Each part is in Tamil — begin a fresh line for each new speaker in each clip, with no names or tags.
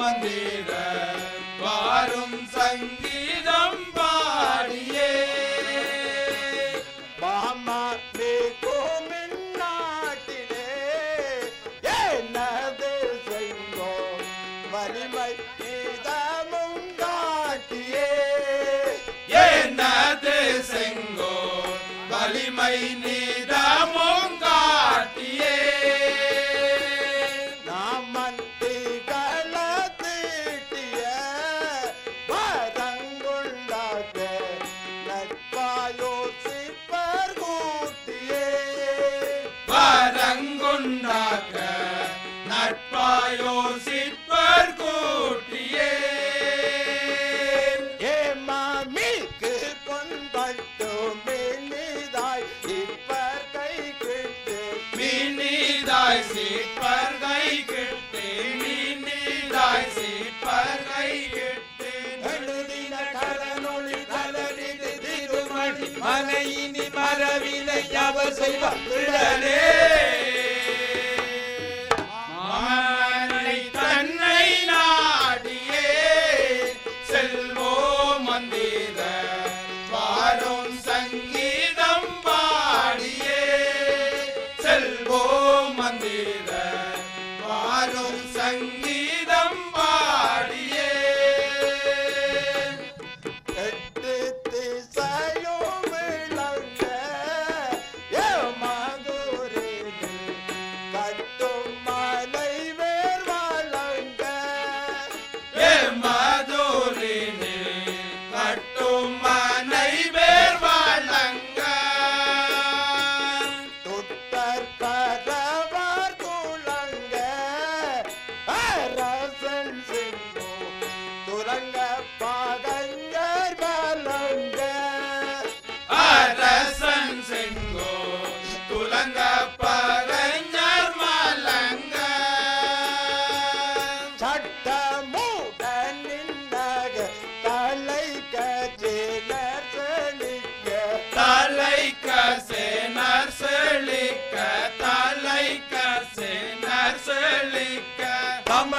மந்திர வாரும் சங்கி
ஒன்றாக்க நட்பாயோ
சிற்பர் கூட்டியே.
ஏமாமிக்கு கொண்பட்டு மினிதாய் சிற்பர் கை கிட்டு.
மினிதாய் சிற்பர் கை கிட்டு மினிதாய் சிற்பர் கை கிட்டு.
நடுதின கடனொளி தளரிடு திருமணி
மனையினி மரவிலை அவர் செய்வார்.
One day.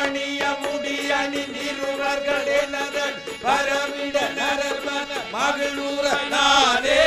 மணிய முடியணி நிறுவர்கள் பரவிட நரர்வன மகளூர நாதே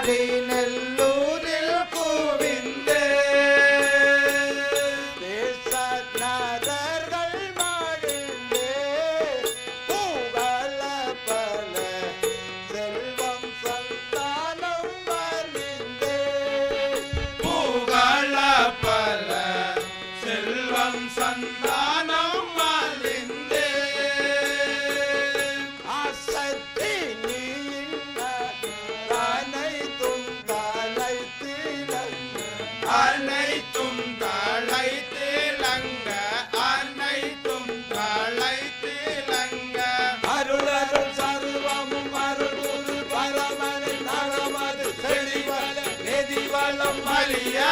हरे அனைத்தும்
களைத்து லங்க அனைத்தும்
களைத்து லங்க. அருள்
அருள் சர்வமும் அருள் பரமன் நலமது செழிவள நெதிவளம்
மலியா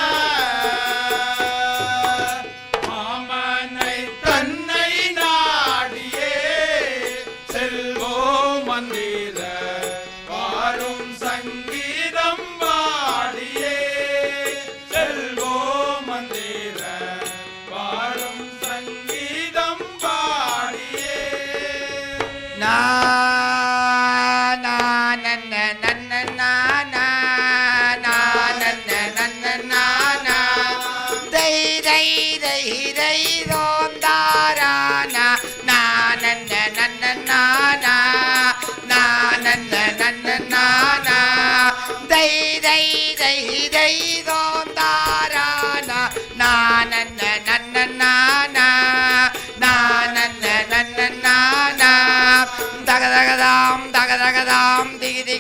Ah!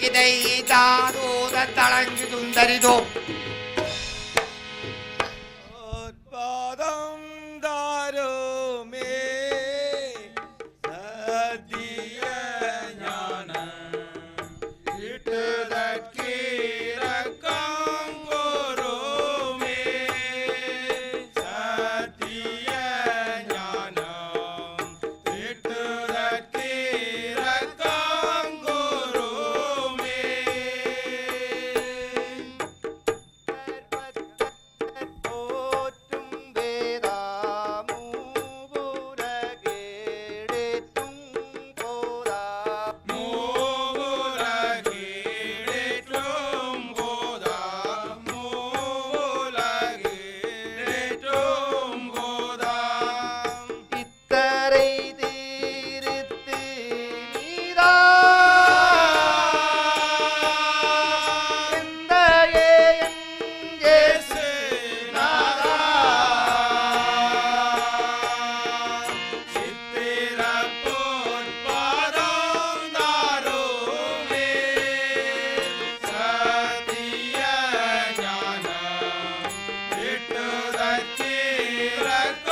இதை தாரோத தளங்கு சுந்தரிதோ Sacra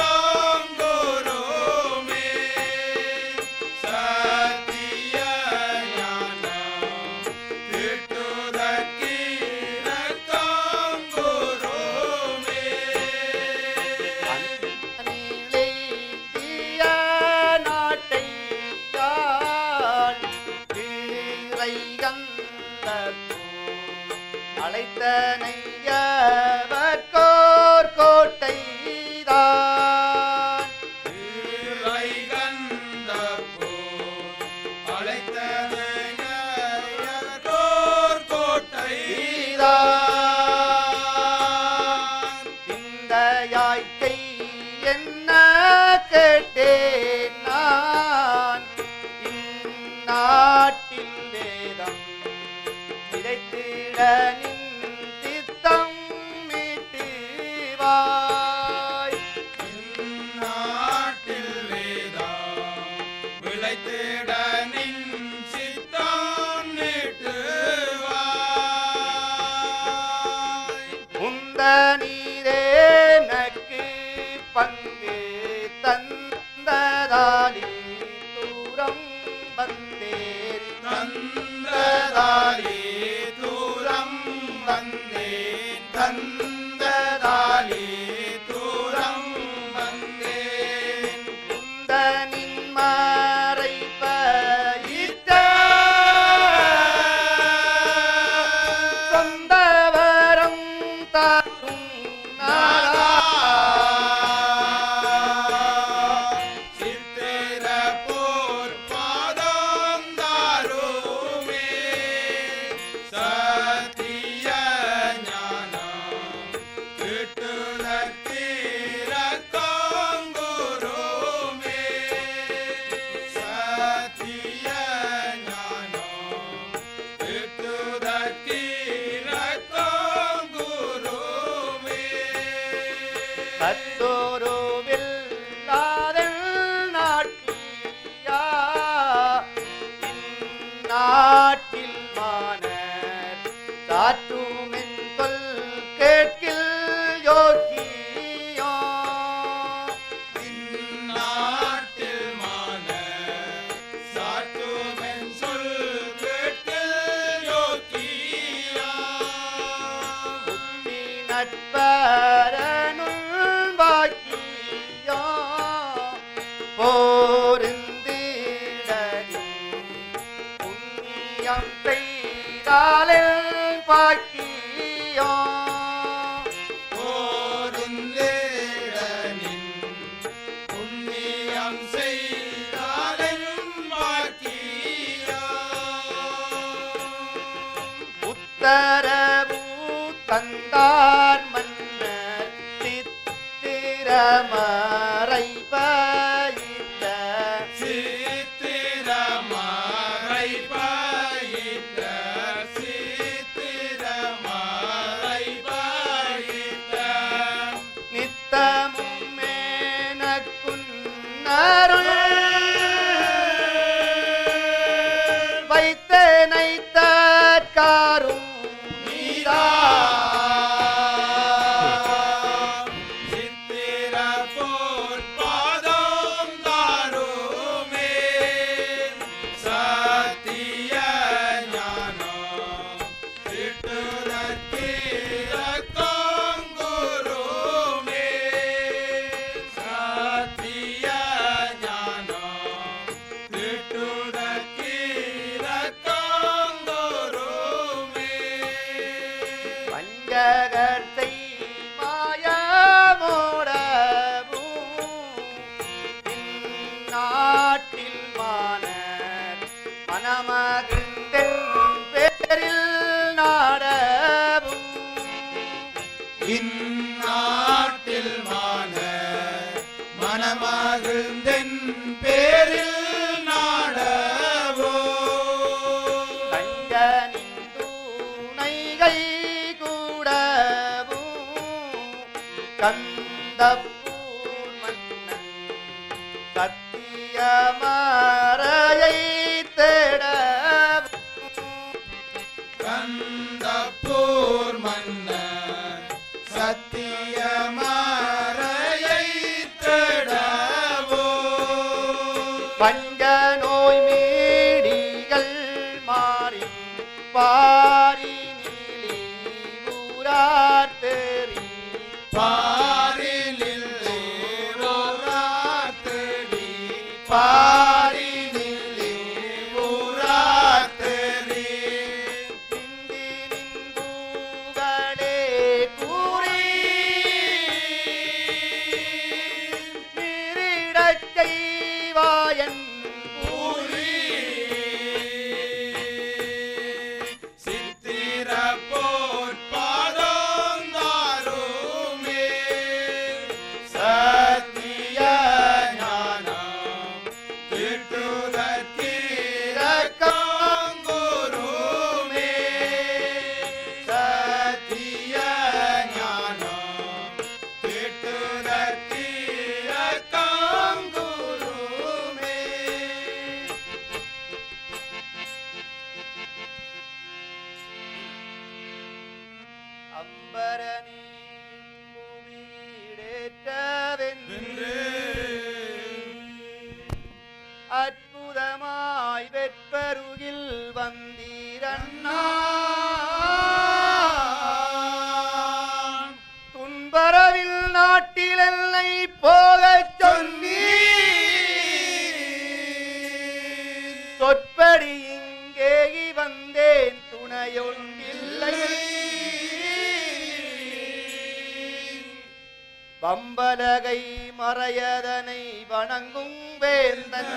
வணங்கும் வேந்தன்.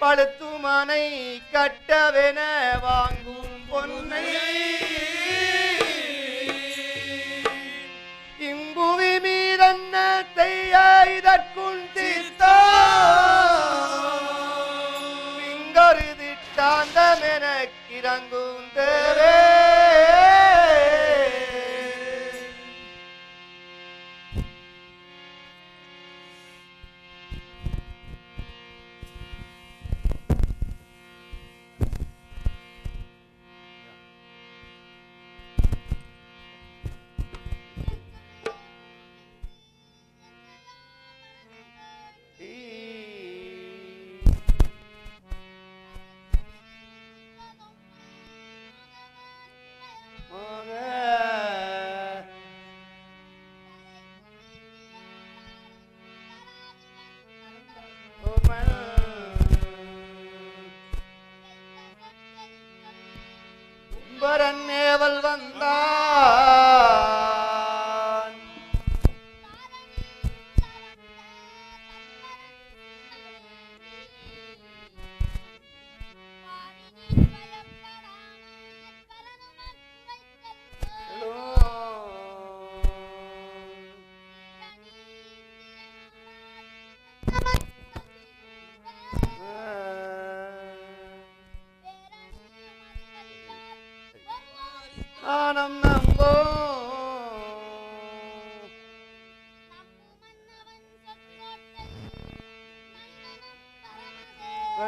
பழுத்துமனை கட்டவென வாங்க குமரன் ஏவல் வந்தான்.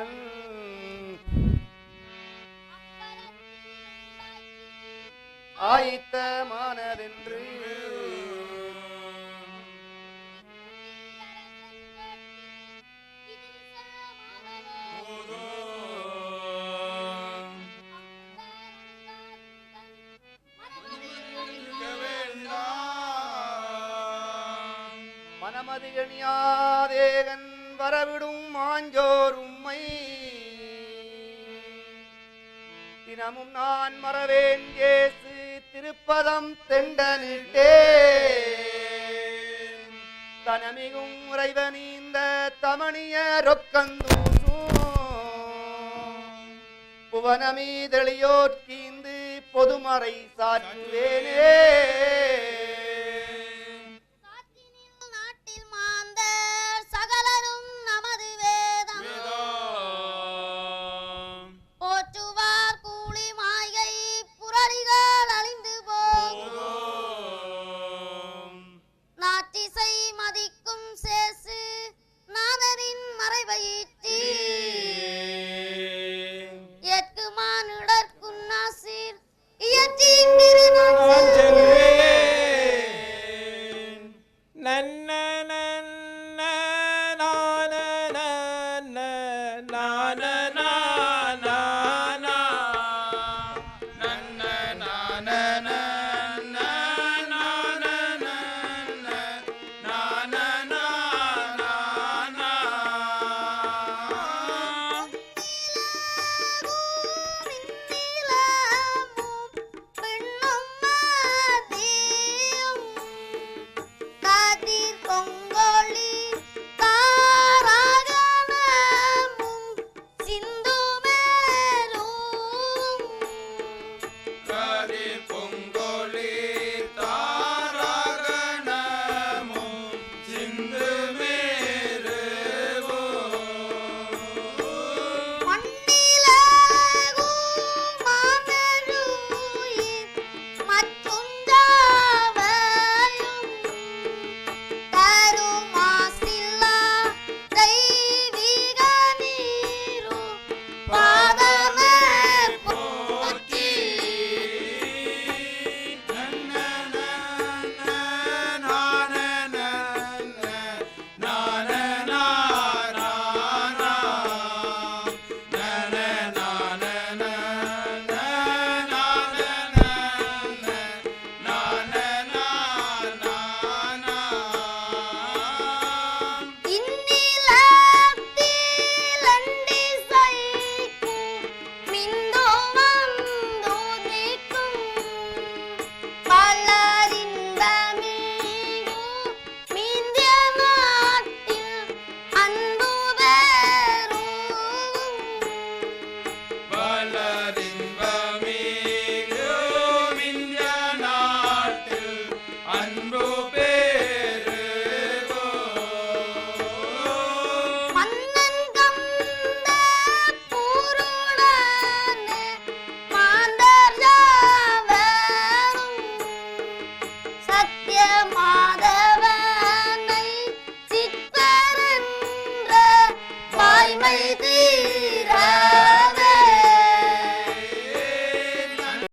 أن தினமும் நான் மறவேன் ஏசு திருப்பதம் தெண்டனிட்டே தனமிகும் உறைவனீந்த தமணிய ரொக்கந்தூசும். புவனமீதளியோர்கீந்து பொதுமறை சாற்றுவேனே.
Bye.